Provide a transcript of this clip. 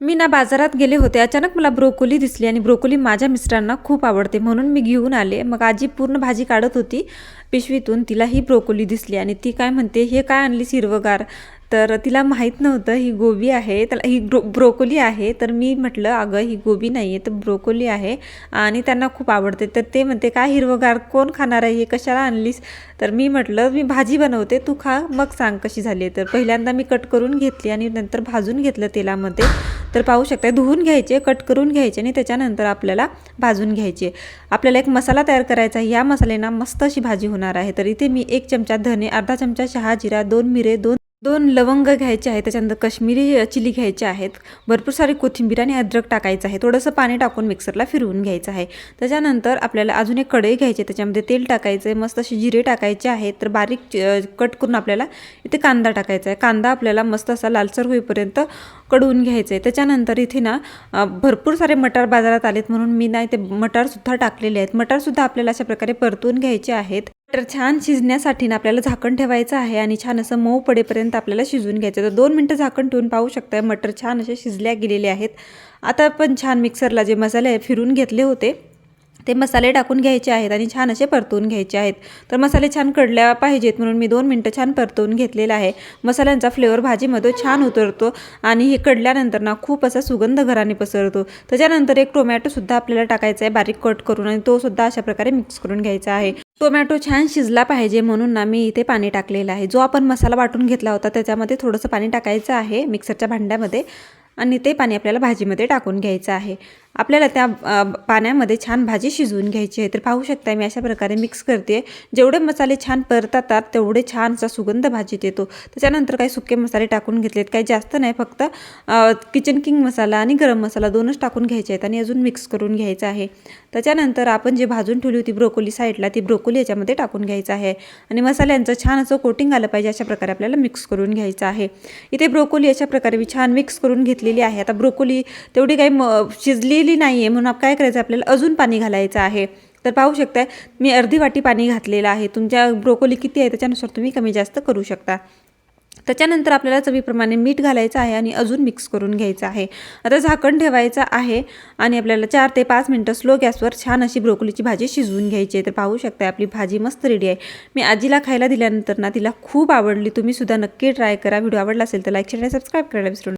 मी ना बाजारात गेले होते. अचानक मला ब्रोकोली दिसली आणि ब्रोकोली माझ्या मिस्टरांना खूप आवडते. म्हणून मी घेऊन आले. मग आजी पूर्ण भाजी काढत होती. पिशवीतून तिला ही ब्रोकोली दिसली आणि ती काय म्हणते हे काय आणलीस हिरवगार? तर तिला माहीत नव्हतं ही गोबी आहे त्याला ही ब्रो ब्रोकोली आहे. तर मी म्हटलं अगं ही गोबी नाही आहे तर ब्रोकोली आहे आणि त्यांना खूप आवडते. तर ते म्हणते काय हिरवगार? कोण खाणार आहे? हे कशाला आणलीस? तर मी म्हटलं मी भाजी बनवते तू खा मग सांग कशी झाली आहे. तर पहिल्यांदा मी कट करून घेतली आणि नंतर भाजून घेतलं तेलामध्ये. तर पाहू शकता धुवून घ्यायचे कट करून घ्यायचे आणि त्याच्यानंतर आपल्याला भाजून घ्यायचे. आपल्याला एक मसाला तयार करायचा आहे. या मसाल्याना मस्त अशी भाजी होणार आहे. तर इथे मी एक चमचा धने अर्धा चमचा शहा जिरा दोन मिरे दोन दोन लवंग घ्यायचे आहेत त्याच्यानंतर कश्मीरी चिली घ्यायचे आहेत भरपूर सारी कोथिंबीर आणि अद्रक टाकायचं आहे. थोडंसं पाणी टाकून मिक्सरला फिरवून घ्यायचं आहे. त्याच्यानंतर आपल्याला अजून एक कढई घ्यायची त्याच्यामध्ये तेल टाकायचं आहे मस्त असे जिरे टाकायचे आहेत तर बारीक कट करून आपल्याला इथे कांदा टाकायचा आहे. कांदा आपल्याला मस्त असा लालसर होईपर्यंत कडवून घ्यायचं आहे त्याच्यानंतर इथे ना भरपूर सारे मटार बाजारात आलेत म्हणून मी ना इथे मटारसुद्धा टाकलेले आहेत. मटारसुद्धा आपल्याला अशा प्रकारे परतून घ्यायचे आहेत. तर छान शिजण्यासाठी ना आपल्याला झाकण ठेवायचं आहे आणि छान असं मऊ पडेपर्यंत आपल्याला शिजवून घ्यायचं तर दोन मिनटं झाकण ठेवून पाहू शकता मटर छान असे शिजल्या गेलेले आहेत. आता आपण छान मिक्सरला जे मसाले आहे फिरून घेतले होते ते मसाले टाकून घ्यायचे आहेत आणि छान असे परतवून घ्यायचे आहेत. तर मसाले छान कडल्या पाहिजेत म्हणून मी दोन मिनटं छान परतवून घेतलेला आहे. मसाल्यांचा फ्लेवर भाजीमध्ये छान उतरतो आणि हे कडल्यानंतर ना खूप असा सुगंध घराने पसरतो. त्याच्यानंतर एक टोमॅटोसुद्धा आपल्याला टाकायचा आहे बारीक कट करून आणि तोसुद्धा अशा प्रकारे मिक्स करून घ्यायचा आहे. टोमॅटो छान शिजला पाहिजे म्हणून ना मी इथे पाणी टाकलेलं आहे. जो आपण मसाला वाटून घेतला होता त्याच्यामध्ये थोडंसं पाणी टाकायचं आहे मिक्सरच्या भांड्यामध्ये आणि ते पाणी आपल्याला भाजीमध्ये टाकून घ्यायचं आहे. आपल्याला त्या पाण्यामध्ये छान भाजी शिजवून घ्यायची आहे. तर पाहू शकता मी अशा प्रकारे मिक्स करते. जेवढे मसाले छान परततात तेवढे छानसा सुगंध भाजीत येतो. त्याच्यानंतर काही सुके मसाले टाकून घेतलेत. काही जास्त नाही फक्त किचन किंग मसाला आणि गरम मसाला दोनच टाकून घ्यायचे आहेत आणि अजून मिक्स करून घ्यायचं आहे. त्याच्यानंतर आपण जे भाजून ठेवली होती ब्रोकोली साईडला ती ब्रोकोली याच्यामध्ये टाकून घ्यायचं आहे. आणि मसाल्यांचं छान असं कोटिंग आलं पाहिजे अशा प्रकारे आपल्याला मिक्स करून घ्यायचं आहे. इथे ब्रोकोली अशा प्रकारे मी छान मिक्स करून घेतलेली आहे. आता ब्रोकोली तेवढी काही म शिजलेली नाही आहे म्हणून आप- काय करायचं? आपल्याला अजून पाणी घालायचं आहे. तर पाहू शकताय मी अर्धी वाटी पाणी घातलेलं आहे. तुमच्या ब्रोकोली किती आहे? त्याच्यानुसार तुम्ही कमी जास्त करू शकता. त्याच्यानंतर आपल्याला चवीप्रमाणे मीठ घालायचं आहे आणि अजून मिक्स करून घ्यायचं आहे. आता झाकण ठेवायचं आहे आणि आपल्याला चार ते पाच मिनटं स्लो गॅसवर छान अशी ब्रोकोलीची भाजी शिजवून घ्यायची आहे. तर पाहू शकता आपली भाजी मस्त रेडी आहे. मी आजीला खायला दिल्यानंतर ना तिला खूप आवडली. तुम्ही सुद्धा नक्की ट्राय करा. व्हिडिओ आवडला असेल तर लाईक शेअर आणि सबस्क्राईब करायला विसरू